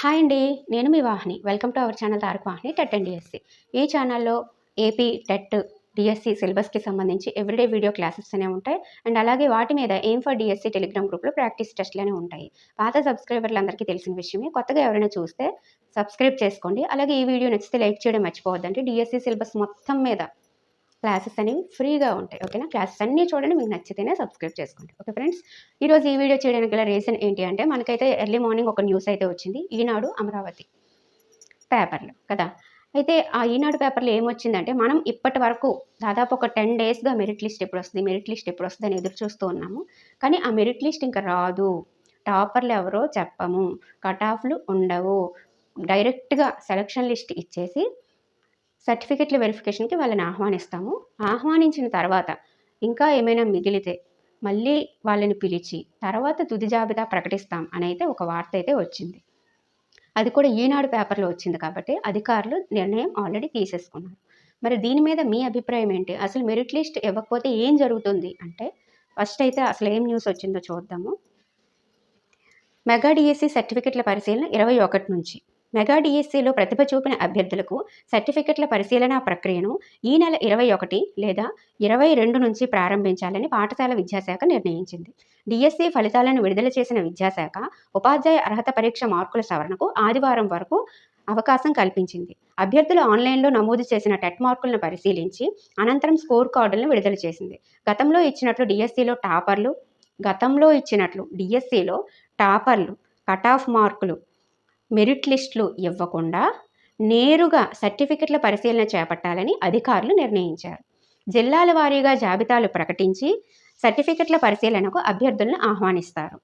Hi అండి నేను మీ Vahini. Welcome to our channel Taraka Vahini TET and DSC. ఈ ఛానల్లో ఏపీ టెట్ డిఎస్సి సిలబస్కి సంబంధించి ఎవ్రీడే వీడియో క్లాసెస్ అనే ఉంటాయి. అండ్ అలాగే వాటి మీద ఏం ఫర్ డిఎస్సి టెలిగ్రామ్ గ్రూప్లో ప్రాక్టీస్ టెస్ట్లు ఉంటాయి. పాత సబ్స్క్రైబర్లు అందరికీ తెలిసిన విషయమే. కొత్తగా ఎవరైనా చూస్తే సబ్స్క్రైబ్ చేసుకోండి. అలాగే ఈ వీడియో నచ్చితే లైక్ చేయడం మర్చిపోవద్దండి. డిఎస్సి సిలబస్ మొత్తం మీద క్లాసెస్ అనేవి ఫ్రీగా ఉంటాయి ఓకేనా? క్లాసెస్ అన్నీ చూడండి మీకు నచ్చితేనే సబ్స్క్రైబ్ చేసుకోండి. ఓకే ఫ్రెండ్స్ ఈరోజు ఈ వీడియో చేయడానికి గల రీజన్ ఏంటి అంటే మనకైతే ఎర్లీ మార్నింగ్ ఒక న్యూస్ అయితే వచ్చింది ఈనాడు అమరావతి పేపర్లో కదా? అయితే ఆ ఈనాడు పేపర్లో ఏమొచ్చిందంటే మనం ఇప్పటి వరకు దాదాపు ఒక టెన్ డేస్గా మెరిట్ లిస్ట్ ఎప్పుడు వస్తుంది మెరిట్ లిస్ట్ ఎప్పుడు వస్తుంది అని ఎదురు చూస్తూ ఉన్నాము. కానీ ఆ మెరిట్ లిస్ట్ ఇంకా రాదు. టాపర్లు ఎవరో చెప్పము కట్ ఆఫ్లు ఉండవు. డైరెక్ట్గా సెలక్షన్ లిస్ట్ ఇచ్చేసి సర్టిఫికెట్ల వెరిఫికేషన్కి వాళ్ళని ఆహ్వానిస్తాము. ఆహ్వానించిన తర్వాత ఇంకా ఏమైనా మిగిలితే మళ్ళీ వాళ్ళని పిలిచి తర్వాత తుది జాబితా ప్రకటిస్తాం అని అయితే ఒక వార్త అయితే వచ్చింది. అది కూడా ఈనాడు పేపర్లో వచ్చింది కాబట్టి అధికారులు నిర్ణయం ఆల్రెడీ తీసేసుకున్నారు. మరి దీని మీద మీ అభిప్రాయం ఏంటి? అసలు మెరిట్ లిస్ట్ ఇవ్వకపోతే ఏం జరుగుతుంది? అంటే ఫస్ట్ అయితే అసలు ఏం న్యూస్ వచ్చిందో చూద్దాము. మెగా డిఎస్సి సర్టిఫికెట్ల పరిశీలన ఇరవై ఒకటి నుంచి. మెగా డిఎస్సిలో ప్రతిభ చూపిన అభ్యర్థులకు సర్టిఫికెట్ల పరిశీలన ప్రక్రియను ఈ నెల ఇరవై ఒకటి లేదా ఇరవై రెండు నుంచి ప్రారంభించాలని పాఠశాల విద్యాశాఖ నిర్ణయించింది. డిఎస్సి ఫలితాలను విడుదల చేసిన విద్యాశాఖ ఉపాధ్యాయ అర్హత పరీక్ష మార్కుల సవరణకు ఆదివారం వరకు అవకాశం కల్పించింది. అభ్యర్థులు ఆన్లైన్లో నమోదు చేసిన టెట్ మార్కులను పరిశీలించి అనంతరం స్కోర్ కార్డులను విడుదల చేసింది. గతంలో ఇచ్చినట్లు డిఎస్సిలో టాపర్లు గతంలో ఇచ్చినట్లు డిఎస్సిలో టాపర్లు కట్ ఆఫ్ మార్కులు మెరిట్ లిస్టులు ఇవ్వకుండా నేరుగా సర్టిఫికెట్ల పరిశీలన చేపట్టాలని అధికారులు నిర్ణయించారు. జిల్లాల వారీగా జాబితాలు ప్రకటించి సర్టిఫికెట్ల పరిశీలనకు అభ్యర్థులను ఆహ్వానిస్తారు.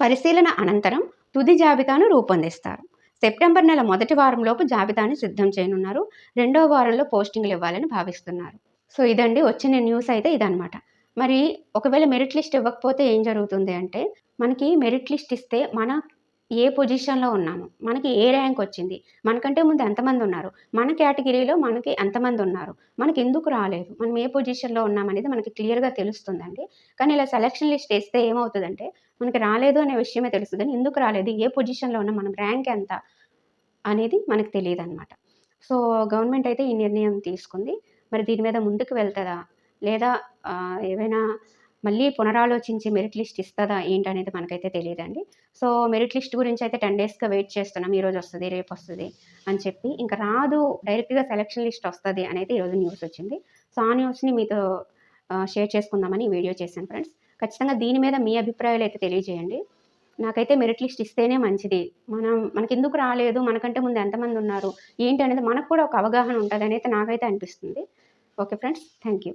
పరిశీలన అనంతరం తుది జాబితాను రూపొందిస్తారు. సెప్టెంబర్ నెల మొదటి వారంలోపు జాబితాను సిద్ధం చేయనున్నారు. రెండో వారంలో పోస్టింగ్లు ఇవ్వాలని భావిస్తున్నారు. సో ఇదండి వచ్చిన న్యూస్ అయితే ఇదనమాట మరి ఒకవేళ మెరిట్ లిస్ట్ ఇవ్వకపోతే ఏం జరుగుతుంది అంటే మనకి మెరిట్ లిస్ట్ ఇస్తే మన ఏ పొజిషన్లో ఉన్నాము? మనకి ఏ ర్యాంక్ వచ్చింది? మనకంటే ముందు ఎంతమంది ఉన్నారు మన కేటగిరీలో మనకి ఎంతమంది ఉన్నారు మనకి ఎందుకు రాలేదు? మనం ఏ పొజిషన్లో ఉన్నామనేది మనకి క్లియర్గా తెలుస్తుందండి. కానీ ఇలా సెలక్షన్ లిస్ట్ వేస్తే ఏమవుతుందంటే మనకి రాలేదు అనే విషయమే తెలుస్తుంది ఎందుకు రాలేదు? ఏ పొజిషన్లో ఉన్నా? మనం ర్యాంక్ ఎంత? అనేది మనకు తెలియదు అనమాట సో గవర్నమెంట్ అయితే ఈ నిర్ణయం తీసుకుంది. మరి దీని మీద ముందుకు వెళ్తుందా? లేదా ఏవైనా మళ్ళీ పునరాలోచించి మెరిట్ లిస్ట్ ఇస్తుందా ఏంటనేది మనకైతే తెలియదండి. సో మెరిట్ లిస్ట్ గురించి అయితే టెన్ డేస్గా వెయిట్ చేస్తున్నాం ఈరోజు వస్తుంది రేపు వస్తుంది అని చెప్పి ఇంకా రాదు. డైరెక్ట్గా సెలక్షన్ లిస్ట్ వస్తుంది అనేది ఈరోజు న్యూస్ వచ్చింది. సో ఆ న్యూస్ని మీతో షేర్ చేసుకుందామని వీడియో చేశాను ఫ్రెండ్స్ ఖచ్చితంగా దీని మీద మీ అభిప్రాయాలు అయితే తెలియజేయండి. నాకైతే మెరిట్ లిస్ట్ ఇస్తేనే మంచిది. మనం మనకి ఎందుకు రాలేదు? మనకంటే ముందు ఎంతమంది ఉన్నారు? ఏంటి అనేది మనకు కూడా ఒక అవగాహన ఉంటుంది అనేది అయితే నాకైతే అనిపిస్తుంది. Okay friends thank you